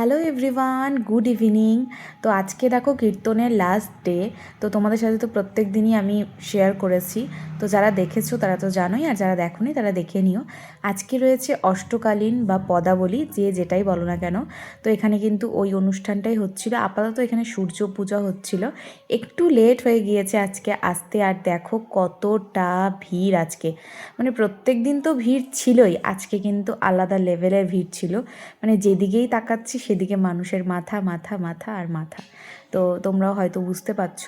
Hello everyone good evening তো আজকে দেখো কীর্তনের লাস্ট ডে তো তোমাদের সাথে তো প্রত্যেক দিনই আমি শেয়ার করেছি। তো যারা দেখেছ তারা তো জানোই, আর যারা দেখোনি তারা দেখে নিও। আজকে রয়েছে অষ্টকালীন বা পদাবলী, যে যেটাই বলো না কেন। তো এখানে কিন্তু ওই অনুষ্ঠানটাই হচ্ছিল। আপাতত এখানে সূর্য পূজা হচ্ছিল। একটু লেট হয়ে গিয়েছে আজকে, আসতে আর দেখো কতটা ভিড় আজকে। মানে প্রত্যেক দিন তো ভিড় ছিলই, আজকে কিন্তু আলাদা লেভেলের ভিড় ছিল। মানে যেদিকেই তাকাচ্ছি সেদিকে মানুষের মাথা মাথা মাথা আর মাথা। তো তোমরাও হয়তো বুঝতে পারছ।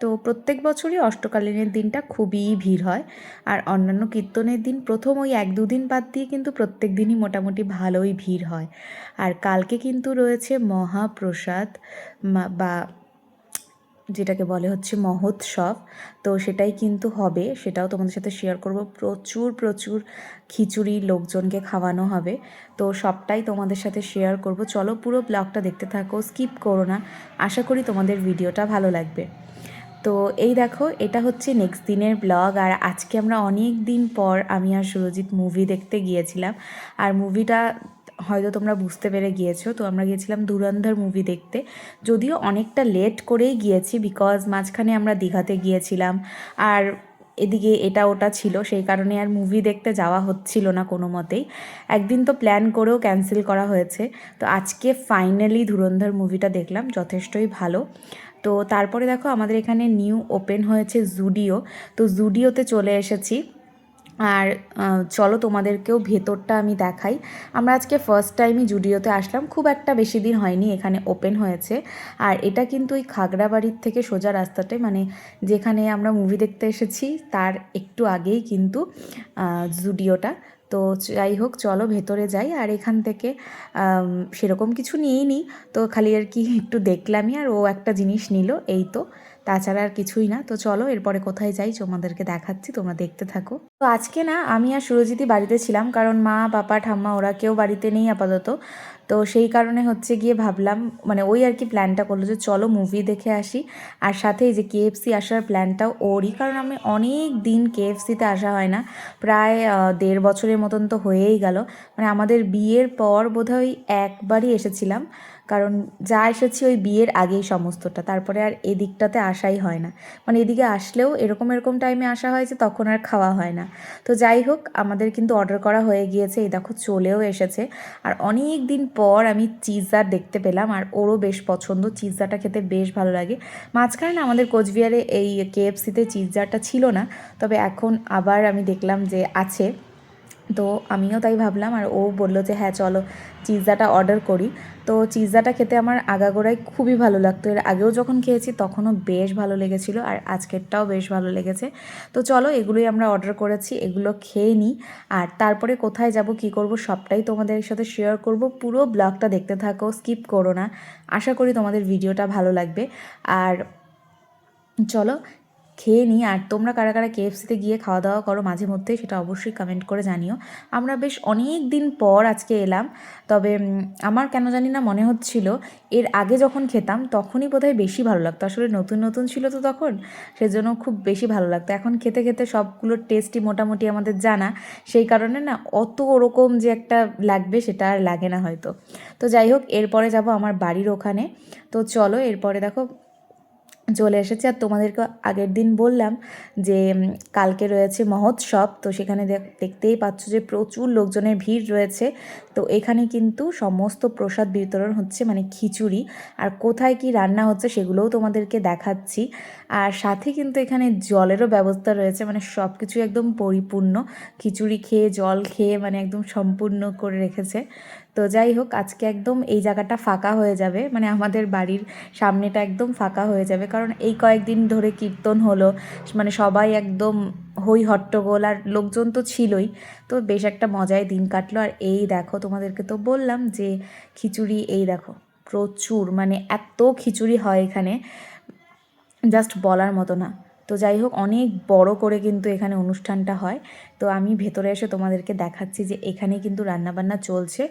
তো প্রত্যেক বছরই অষ্টকালীনের দিনটা খুবই ভিড় হয়। আর অন্যান্য কীর্তনের দিন প্রথম ওই এক দুদিন বাদ দিয়ে কিন্তু প্রত্যেক দিনই মোটামুটি ভালোই ভিড় হয়। আর কালকে কিন্তু রয়েছে মহাপ্রসাদ বা যেটাকে বলে হচ্ছে মহোৎসব, তো সেটাই কিন্তু হবে। সেটাও তোমাদের সাথে শেয়ার করব। প্রচুর প্রচুর খিচুড়ি লোকজনকে খাওয়ানো হবে। তো সবটাই তোমাদের সাথে শেয়ার করব। চলো পুরো ব্লগটা দেখতে থাকো স্কিপ করো না। আশা করি তোমাদের ভিডিওটা ভালো লাগবে। তো এই দেখো, এটা হচ্ছে নেক্সট দিনের ব্লগ আর আজকে আমরা অনেক দিন পর আমি আর সুরজিৎ মুভি দেখতে গিয়েছিলাম। আর মুভিটা হয়তো তোমরা বুঝতে পেরে গিয়েছো। তো আমরা গিয়েছিলাম ধুরন্ধর মুভি দেখতে। যদিও অনেকটা লেট করেই গিয়েছি বিকজ মাঝখানে আমরা দীঘাতে গিয়েছিলাম। আর এদিকে এটা ওটা ছিল, সেই কারণে আর মুভি দেখতে যাওয়া হচ্ছিল না কোনো মতেই। একদিন তো প্ল্যান করেও ক্যান্সেল করা হয়েছে। তো আজকে ফাইনালি ধুরন্ধর মুভিটা দেখলাম, যথেষ্টই ভালো। তো তারপরে দেখো আমাদের এখানে নিউ ওপেন হয়েছে জুডিও তো জুডিওতে চলে এসেছি। আর চলো তোমাদেরকেও ভেতরটা আমি দেখাই। আমরা আজকে ফার্স্ট টাইমই জুডিওতে আসলাম। খুব একটা বেশি দিন হয়নি, এখানে ওপেন হয়েছে। আর এটা কিন্তু ওই খাগড়াবাড়ির থেকে সোজা রাস্তাতে মানে যেখানে আমরা মুভি দেখতে এসেছি, তার একটু আগেই কিন্তু জুডিওটা। তো যাই হোক, চলো ভেতরে যাই। আর এখান থেকে সেরকম কিছু নিয়েই নিই তো খালি আর কি একটু দেখলামই, আর ও একটা জিনিস নিল, এই তো। তাছাড়া আর কিছুই না। তো চলো, এরপরে কোথায় যাই তোমাদেরকে দেখাচ্ছি, তোমরা দেখতে থাকো। তো আজকে না, আমি আর সুরজিৎই বাড়িতে ছিলাম, কারণ মা, বাবা, ঠাম্মা ওরা কেউ বাড়িতে নেই আপাতত। তো সেই কারণে হচ্ছে গিয়ে ভাবলাম মানে ওই আর কি প্ল্যানটা করল যে চলো মুভি দেখে আসি। আর সাথে এই যে কেএফসি আসার প্ল্যানটাও ওরই, কারণ আমি অনেক দিন কেএফসিতে আসা হয় না। প্রায় দেড় বছরের মতন তো হয়েই গেল। মানে আমাদের বিয়ের পর বোধহয় একবারই এসেছিলাম। কারণ যা এসেছি ওই বিয়ের আগেই সমস্তটা, তারপরে আর এদিকটাতে আসাই হয় না। মানে এদিকে আসলেও এরকম এরকম টাইমে আসা হয় যে তখন আর খাওয়া হয় না। তো যাই হোক, আমাদের কিন্তু অর্ডার করা হয়ে গিয়েছে, এই দেখো চলেও এসেছে। আর অনেক দিন পর আমি চিৎজার দেখতে পেলাম, আর ওরও বেশ পছন্দ চিৎজাটা খেতে বেশ ভালো লাগে। মাঝখানে না আমাদের কোচবিহারে এই কেএফসিতে চিৎজারটা ছিল না, তবে এখন আবার আমি দেখলাম যে আছে। তো আমিও তাই ভাবলাম আর ও বলল যে হ্যাঁ চলো চিজাটা অর্ডার করি। তো চিজাটা খেতে আমার আগাগোড়াই খুবই ভালো লাগতো। এর আগেও যখন খেয়েছি তখনও বেশ ভালো লেগেছিল আর আজকেরটাও বেশ ভালো লেগেছে। তো চলো এগুলোই আমরা অর্ডার করেছি, এগুলো খেয়ে নিই। আর তারপরে কোথায় যাব, কি করব সবটাই তোমাদের সাথে শেয়ার করব। পুরো ব্লগটা দেখতে থাকো স্কিপ করো না। আশা করি তোমাদের ভিডিওটা ভালো লাগবে। আর চলো খেয়ে নিই আর তোমরা কারা কারা কেএফসিতে গিয়ে খাওয়া দাওয়া করো মাঝে মধ্যে সেটা অবশ্যই কমেন্ট করে জানিও। আমরা বেশ অনেক দিন পর আজকে এলাম, তবে আমার কেন জানি না মনে হচ্ছিল, এর আগে যখন খেতাম তখনই বোধহয় বেশি ভালো লাগতো। আসলে নতুন নতুন ছিল তো তখন, সেজন্য খুব বেশি ভালো লাগতো। এখন খেতে খেতে সবগুলোর টেস্টই মোটামুটি আমাদের জানা, সেই কারণে না অত ওরকম যে একটা লাগবে সেটা আর লাগে না হয়তো। তো যাই হোক, এরপরে যাব আমার বাড়ির ওখানে। তো চলো, এরপরে দেখো চলে এসেছে। আর তোমাদেরকে আগের দিন বললাম যে কালকে রয়েছে মহোৎসব। তো সেখানে দেখতেই পাচ্ছ যে প্রচুর লোকজনের ভিড় রয়েছে। তো এখানে কিন্তু সমস্ত প্রসাদ বিতরণ হচ্ছে মানে খিচুড়ি। আর কোথায় কি রান্না হচ্ছে সেগুলোও তোমাদেরকে দেখাচ্ছি। আর সাথে কিন্তু এখানে জলেরও ব্যবস্থা রয়েছে মানে সব কিছু একদম পরিপূর্ণ। খিচুড়ি খেয়ে, জল খেয়ে মানে একদম সম্পূর্ণ করে রেখেছে। তো যাই হোক, আজকে একদম এই জায়গাটা ফাঁকা হয়ে যাবে। মানে আমাদের বাড়ির সামনেটা একদম ফাঁকা হয়ে যাবে। কারণ এই কয়েকদিন ধরে কীর্তন হলো মানে সবাই একদম হই হট্টগোল আর লোকজন তো ছিলই। তো বেশ একটা মজায় দিন কাটলো। আর এই দেখো, তোমাদেরকে তো বললাম যে খিচুড়ি, এই দেখো, প্রচুর মানে এত খিচুড়ি হয় এখানে, জাস্ট বলার মতো না। তো যাই হোক, অনেক বড় করে কিন্তু এখানে অনুষ্ঠানটা হয়। তো আমি ভেতরে এসে তোমাদেরকে দেখাচ্ছি যে এখানে কিন্তু রান্নাবান্না চলছে।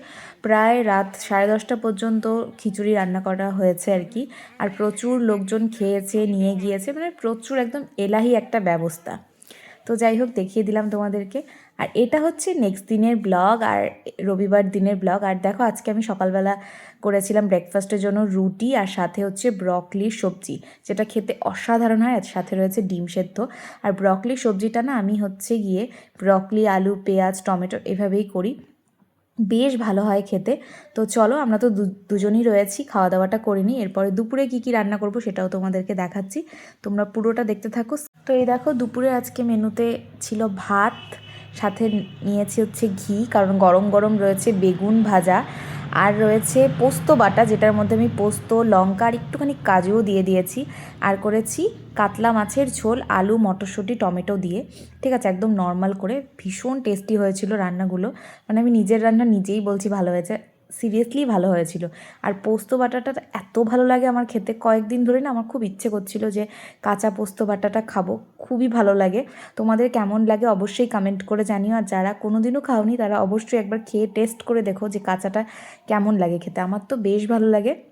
প্রায় রাত সাড়ে দশটা পর্যন্ত খিচুড়ি রান্না করা হয়েছে আর কি। আর প্রচুর লোকজন খেয়েছে, নিয়ে গিয়েছে মানে প্রচুর একদম এলাহি একটা ব্যবস্থা। তো যাই হোক, দেখিয়ে দিলাম তোমাদেরকে। আর এটা হচ্ছে নেক্সট দিনের ব্লগ আর রবিবার দিনের ব্লগ আর দেখো, আজকে আমি সকালবেলা করেছিলাম ব্রেকফাস্টের জন্য রুটি আর সাথে হচ্ছে ব্রকলির সবজি, যেটা খেতে অসাধারণ হয়। আর সাথে রয়েছে ডিম সেদ্ধ। আর ব্রকলির সবজিটা না আমি হচ্ছে গিয়ে ব্রকলি আলু, পেঁয়াজ, টমেটো এভাবেই করি। বেশ ভালো হয় খেতে। তো চলো আমরা তো দুজনই রয়েছি খাওয়া দাওয়াটা করে নিই। এরপরে দুপুরে কী কী রান্না করব সেটাও তোমাদেরকে দেখাচ্ছি। তোমরা পুরোটা দেখতে থাকো। তো এই দেখো, দুপুরে আজকে মেনুতে ছিল ভাত, সাথে নিয়েছি হচ্ছে ঘি, কারণ গরম গরম রয়েছে বেগুন ভাজা। আর রয়েছে পোস্ত বাটা, যেটার মধ্যে আমি পোস্ত, লঙ্কা আর একটুখানি কাজুও দিয়ে দিয়েছি। আর করেছি কাতলা মাছের ঝোল, আলু, মটরশুঁটি, টমেটো দিয়ে। ঠিক আছে, একদম নর্মাল করে। ভীষণ টেস্টি হয়েছিল রান্নাগুলো। মানে আমি নিজের রান্না নিজেই বলছি ভালো হয়েছে। সিরিয়াসলি ভালো হয়েছিল। আর পোস্ত বাটাটা এত ভালো লাগে আমার খেতে। কয়েকদিন ধরে না আমার খুব ইচ্ছে করছিল যে কাঁচা পোস্ত বাটাটা খাব। খুবই ভালো লাগে। তোমাদের কেমন লাগে অবশ্যই কমেন্ট করে জানিও। আর যারা কোনোদিনও খাওনি তারা অবশ্যই একবার খেয়ে টেস্ট করে দেখো যে কাঁচাটা কেমন লাগে খেতে। আমার তো বেশ ভালো লাগে।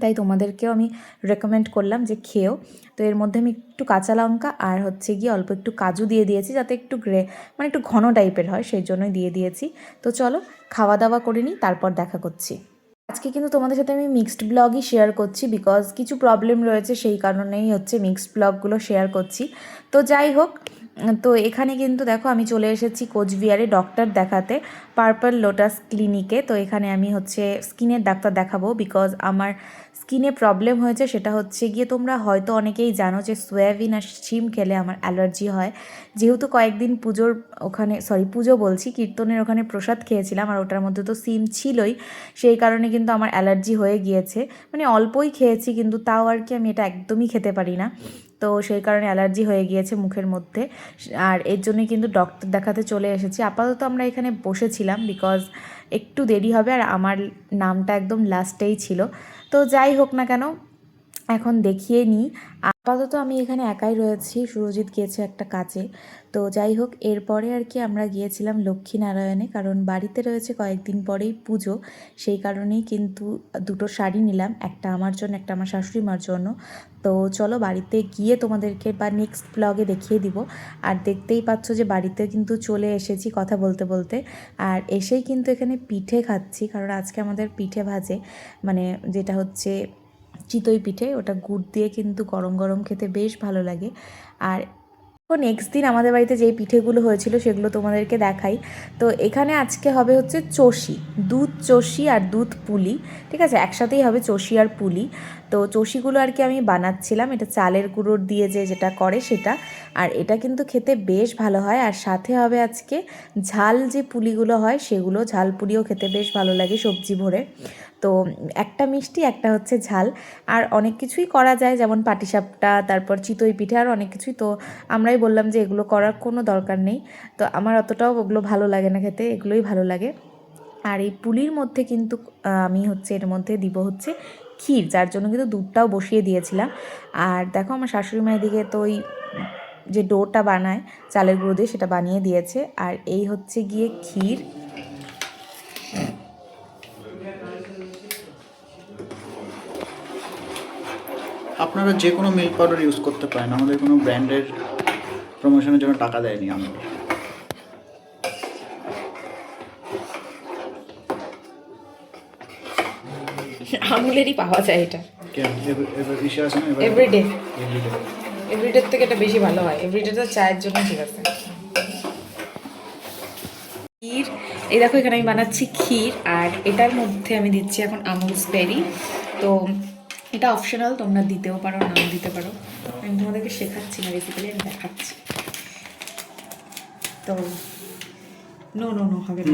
তাই তোমাদেরকেও আমি রেকমেন্ড করলাম যে খেয়েও তো এর মধ্যে আমি একটু কাঁচা লঙ্কা আর হচ্ছে গিয়ে অল্প একটু কাজু দিয়ে দিয়েছি যাতে একটু গ্রে মানে একটু ঘন টাইপের হয়, সেই জন্যই দিয়ে দিয়েছি। তো চলো খাওয়া দাওয়া করে নিই, তারপর দেখা করছি। আজকে কিন্তু তোমাদের সাথে আমি মিক্সড ব্লগই শেয়ার করছি বিকজ কিছু প্রবলেম রয়েছে, সেই কারণেই হচ্ছে মিক্সড ব্লগগুলো শেয়ার করছি। তো যাই হোক, তো এখানে কিন্তু দেখো আমি চলে এসেছি কোচবিহারে ডক্টর দেখাতে পার্পল লোটাস ক্লিনিকে তো এখানে আমি হচ্ছে স্কিনের ডাক্তার দেখাবো বিকজ আমার স্কিনে প্রবলেম হয়েছে সেটা হচ্ছে গিয়ে তোমরা হয়তো অনেকেই জানো যে সোয়াবিন আর শিম খেলে আমার অ্যালার্জি হয়। যেহেতু কয়েকদিন পুজোর ওখানে সরি পুজো বলছি, কীর্তনের ওখানে প্রসাদ খেয়েছিলাম আর ওটার মধ্যে তো সিম ছিলই, সেই কারণে কিন্তু আমার অ্যালার্জি হয়ে গিয়েছে। মানে অল্পই খেয়েছি কিন্তু তাও আর কি আমি এটা একদমই খেতে পারি না। তো সেই কারণে অ্যালার্জি হয়ে গিয়েছে মুখের মধ্যে। আর এর জন্যই কিন্তু ডক্টর দেখাতে চলে এসেছি। আপাতত আমরা এখানে বসেছিলাম বিকজ একটু দেরি হবে আর আমার নামটা একদম লাস্টেই ছিল। তো যাই হোক না কেন এখন দেখিয়ে নিই। আপাতত আমি এখানে একাই রয়েছি, সুরজিৎ গিয়েছে একটা কাজে। তো যাই হোক, এরপরে আর কি আমরা গিয়েছিলাম লক্ষ্মীনারায়ণে, কারণ বাড়িতে রয়েছে কয়েকদিন পরেই পুজো। সেই কারণেই কিন্তু দুটো শাড়ি নিলাম, একটা আমার জন্য, একটা আমার শাশুড়ি মার জন্য। তো চলো বাড়িতে গিয়ে তোমাদেরকে বা নেক্সট ব্লগে দেখিয়ে দিব। আর দেখতেই পাচ্ছ যে বাড়িতে কিন্তু চলে এসেছি কথা বলতে বলতে। আর এসেই কিন্তু এখানে পিঠে খাচ্ছি, কারণ আজকে আমাদের পিঠে ভাজে। মানে যেটা হচ্ছে চিতই পিঠে, ওটা গুড় দিয়ে কিন্তু গরম গরম খেতে বেশ ভালো লাগে। আর নেক্সট দিন আমাদের বাড়িতে যেই পিঠেগুলো হয়েছিল সেগুলো তোমাদেরকে দেখাই। তো এখানে আজকে হবে হচ্ছে চষি, দুধ চষি আর দুধ পুলি, ঠিক আছে? একসাথেই হবে চষি আর পুলি। তো চষিগুলো আর কি আমি বানাচ্ছিলাম, এটা চালের গুঁড়োর দিয়ে যে যেটা করে সেটা। আর এটা কিন্তু খেতে বেশ ভালো হয়। আর সাথে হবে আজকে ঝাল যে পুলিগুলো হয় সেগুলো, ঝাল পুলিও খেতে বেশ ভালো লাগে সবজি ভরে। তো একটা মিষ্টি, একটা হচ্ছে ঝাল। আর অনেক কিছুই করা যায়, যেমন পাটিসাপটা, তারপর চিতই পিঠে আর অনেক কিছুই। তো আমরাই বললাম যে এগুলো করার কোনো দরকার নেই। তো আমার অতটাও ওগুলো ভালো লাগে না খেতে, এগুলোই ভালো লাগে। আর এই পুলির মধ্যে কিন্তু আমি হচ্ছে এর মধ্যে দিব হচ্ছে ক্ষীর, যার জন্য কিন্তু দুধটাও বসিয়ে দিয়েছিলাম। আর দেখো আমার শাশুড়ি মায়ের দিকে তো ওই যে ডোটা বানায়, চালের গুঁড়ো দিয়ে সেটা বানিয়ে দিয়েছে। আর এই হচ্ছে গিয়ে ক্ষীর। আপনারা যে কোনো মিল্ক পাউডার ইউজ করতে পারেন। আমাদের কোনো ব্র্যান্ডের প্রমোশনের জন্য টাকা দেয়নি আমাদের আমুলেরই পাওয়া যায় এটা। এভরিডে এভরিডের থেকে এটা বেশি ভালো হয়। এভরিডেটা চায়ের জন্য ঠিক আছে। ক্ষীর। এই দেখো এখানে আমি বানাচ্ছি ক্ষীর। আর এটার মধ্যে আমি দিচ্ছি এখন আমুল স্পেরি। তো এটা অপশনাল তোমরা দিতেও পারো নাও দিতে পারো। আমি তোমাদেরকে শেখাচ্ছি না বেসিক্যালি আমি দেখাচ্ছি। তো নো নো নো হবে না।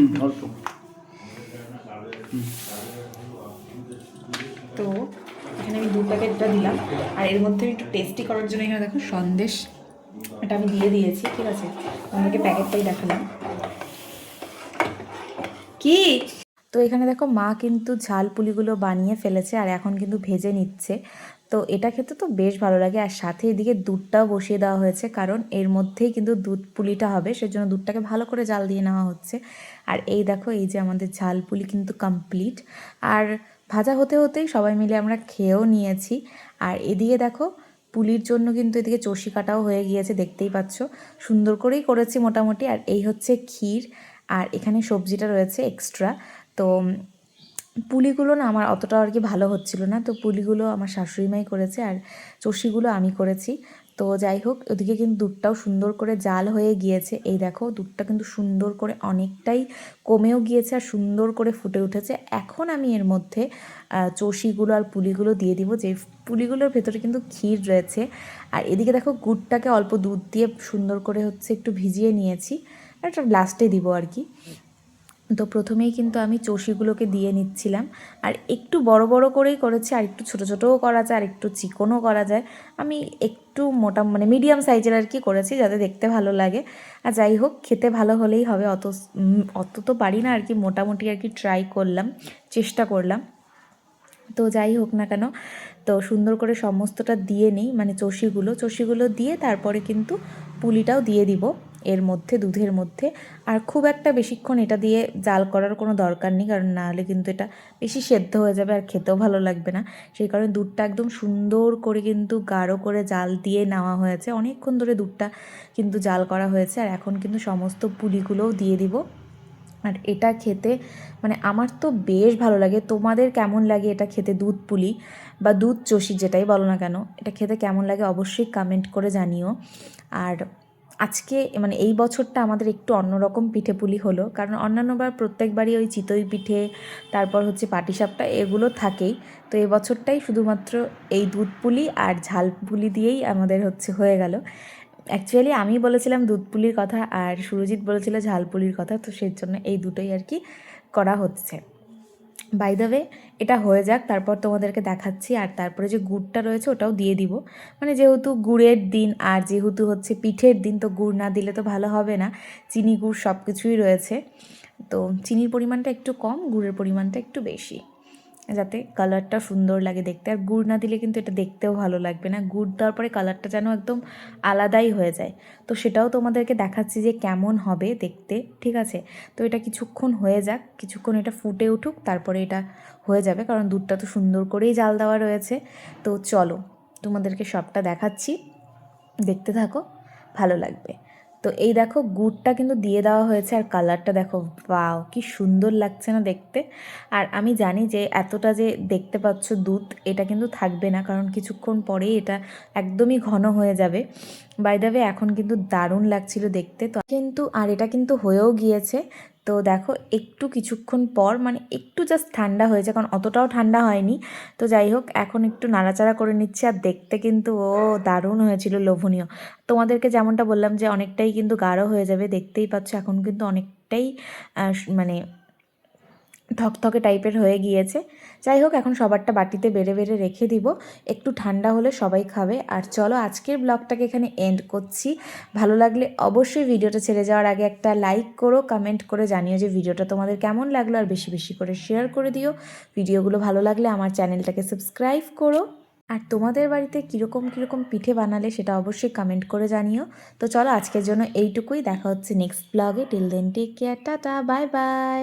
তো। এখানে আমি দু প্যাকেটটা দিলাম। আর এর মধ্যে আমি একটু টেস্টি করার জন্য এখানে দেখো সন্দেশ এটা আমি দিয়ে দিয়েছি ঠিক আছে? তোমাদেরকে প্যাকেটটাই দেখালাম। কি? তো এখানে দেখো মা কিন্তু ঝাল পুলিগুলো বানিয়ে ফেলেছে আর এখন কিন্তু ভেজে নিচ্ছে। তো এটা খেতে তো বেশ ভালো লাগে। আর সাথে এদিকে দুধটাও বসিয়ে দেওয়া হয়েছে কারণ এর মধ্যেই কিন্তু দুধ পুলিটা হবে, সেজন্য দুধটাকে ভালো করে জাল দিয়ে নেওয়া হচ্ছে। আর এই দেখো, এই যে আমাদের ঝাল পুলি কিন্তু কমপ্লিট আর ভাজা হতে হতেই সবাই মিলে আমরা খেয়েও নিয়েছি। আর এদিকে দেখো, পুলির জন্য কিন্তু এদিকে চষি কাটাও হয়ে গিয়েছে, দেখতেই পাচ্ছ। সুন্দর করেই করেছি মোটামুটি। আর এই হচ্ছে ক্ষীর। আর এখানে সবজিটা রয়েছে এক্সট্রা তো পুলিগুলো না আমার অতটা আর কি ভালো হচ্ছিল না। তো পুলিগুলো আমার শাশুড়ি মাই করেছে আর চষিগুলো আমি করেছি। তো যাই হোক, ওদিকে কিন্তু দুধটাও সুন্দর করে জাল হয়ে গিয়েছে। এই দেখো, দুধটা কিন্তু সুন্দর করে অনেকটাই কমেও গিয়েছে আর সুন্দর করে ফুটে উঠেছে। এখন আমি এর মধ্যে চষিগুলো আর পুলিগুলো দিয়ে দিব। যে পুলিগুলোর ভেতরে কিন্তু ক্ষীর রয়েছে। আর এদিকে দেখো, গুড়টাকে অল্প দুধ দিয়ে সুন্দর করে হচ্ছে একটু ভিজিয়ে নিয়েছি। এটা লাস্টে দিব আর কি। তো প্রথমেই কিন্তু আমি চষিগুলোকে দিয়ে নিচ্ছিলাম। আর একটু বড় বড় করেই করেছি, আর একটু ছোটো ছোটোও করা যায়, আর একটু চিকনও করা যায়। আমি একটু মোটা মানে মিডিয়াম সাইজের আর কি করেছি যাতে দেখতে ভালো লাগে। আর যাই হোক, খেতে ভালো হলেই হবে, অত অত তো পারি না আর কি, মোটামুটি আর কি ট্রাই করলাম, চেষ্টা করলাম। তো যাই হোক না কেন, তো সুন্দর করে সমস্তটা দিয়ে নিই মানে চষিগুলো। চষিগুলো দিয়ে তারপরে কিন্তু পুলিটাও দিয়ে দিব। এর মধ্যে, দুধের মধ্যে। আর খুব একটা বেশিক্ষণ এটা দিয়ে জাল করার কোনো দরকার নেই, কারণ নাহলে কিন্তু এটা বেশি সেদ্ধ হয়ে যাবে আর খেতেও ভালো লাগবে না। সেই কারণে দুধটা একদম সুন্দর করে কিন্তু গাঢ় করে জাল দিয়ে নেওয়া হয়েছে। অনেকক্ষণ ধরে দুধটা কিন্তু জাল করা হয়েছে। আর এখন কিন্তু সমস্ত পুলিগুলোও দিয়ে দিব। আর এটা খেতে মানে আমার তো বেশ ভালো লাগে। তোমাদের কেমন লাগে এটা খেতে, দুধ পুলি বা দুধ চষি যেটাই বলো না কেন? এটা খেতে কেমন লাগে অবশ্যই কমেন্ট করে জানিও। আর আজকে মানে এই বছরটা আমাদের একটু অন্যরকম পিঠে পুলি হলো। কারণ অন্যান্যবার প্রত্যেকবারই ওই চিতই পিঠে, তারপর হচ্ছে পাটিসাপটা এগুলো থাকেই। তো এই বছরটাই শুধুমাত্র এই দুধ পুলি আর ঝাল পুলি দিয়েই আমাদের হচ্ছে হয়ে গেল। অ্যাকচুয়ালি আমি বলেছিলাম দুধ পুলির কথা আর সুরজিৎ বলেছিল ঝাল পুলির কথা, তো সেই জন্য এই দুটোই আর কি করা হচ্ছে। বাই দ্য ওয়ে এটা হয়ে যাক, তারপর তোমাদেরকে দেখাচ্ছি, আর তারপরে যে গুড়টা রয়েছে ওটাও দিয়ে দিব। মানে যেহেতু গুড়ের দিন, আর যেহেতু হচ্ছে পিঠের দিন, তো গুড় না দিলে তো ভালো হবে না। চিনি, গুড় সব কিছুই রয়েছে। তো চিনির পরিমাণটা একটু কম, গুড়ের পরিমাণটা একটু বেশি। যাতে কালারটা সুন্দর লাগে দেখতে। আর গুড় না দিলে কিন্তু এটা দেখতেও ভালো লাগবে না। গুড় দেওয়ার পরে কালারটা যেন একদম আলাদাই হয়ে যায়। তো সেটাও তোমাদেরকে দেখাচ্ছি যে কেমন হবে দেখতে, ঠিক আছে? তো এটা কিছুক্ষণ হয়ে যাক, কিছুক্ষণ এটা ফুটে উঠুক, তারপরে এটা হয়ে যাবে, কারণ দুধটা তো সুন্দর করেই জাল দেওয়া রয়েছে। তো চলো তোমাদেরকে সবটা দেখাচ্ছি। দেখতে থাকো, ভালো লাগবে। তো এই দেখো গুড়টা কিন্তু দিয়ে দেওয়া হয়েছে আর কালারটা দেখো বাও কি সুন্দর লাগছে না দেখতে। আর আমি জানি যে এতটা যে দেখতে পাচ্ছ দুধ, এটা কিন্তু থাকবে না, কারণ কিছুক্ষণ পরেই এটা একদমই ঘন হয়ে যাবে। বাইদাবে এখন কিন্তু দারুণ লাগছিল দেখতে, তো কিন্তু, আর এটা কিন্তু হয়েও গিয়েছে। তো দেখো, একটু কিছুক্ষণ পর মানে একটু জাস্ট ঠান্ডা হয়েছে কারণ অতটাও ঠান্ডা হয়নি। তো যাই হোক, এখন একটু নাড়াচাড়া করে নিচ্ছে আর দেখতে কিন্তু, ও দারুণ হয়েছিল, লোভনীয়। তোমাদেরকে যেমনটা বললাম যে, অনেকটাই কিন্তু গাঢ় হয়ে যাবে, দেখতেই পাচ্ছ, এখন কিন্তু অনেকটাই মানে থকথকে টাইপের হয়ে গিয়েছে। যাই হোক, এখন সবারটা বাটিতে বেড়ে বেড়ে রেখে দিব। একটু ঠান্ডা হলে সবাই খাবে। আর চলো, আজকের ব্লগটাকে এখানে এন্ড করছি। ভালো লাগলে অবশ্যই ভিডিওটা ছেড়ে যাওয়ার আগে একটা লাইক করো কমেন্ট করে জানিও যে ভিডিওটা তোমাদের কেমন লাগল। আর বেশি বেশি করে শেয়ার করে দিও। ভিডিওগুলো ভালো লাগলে আমার চ্যানেলটাকে সাবস্ক্রাইব করো। আর তোমাদের বাড়িতে কীরকম কীরকম পিঠে বানালে সেটা অবশ্যই কমেন্ট করে জানিও। তো চলো, আজকের জন্য এইটুকুই। দেখা হচ্ছে নেক্সট ব্লগে till then take care tata bye bye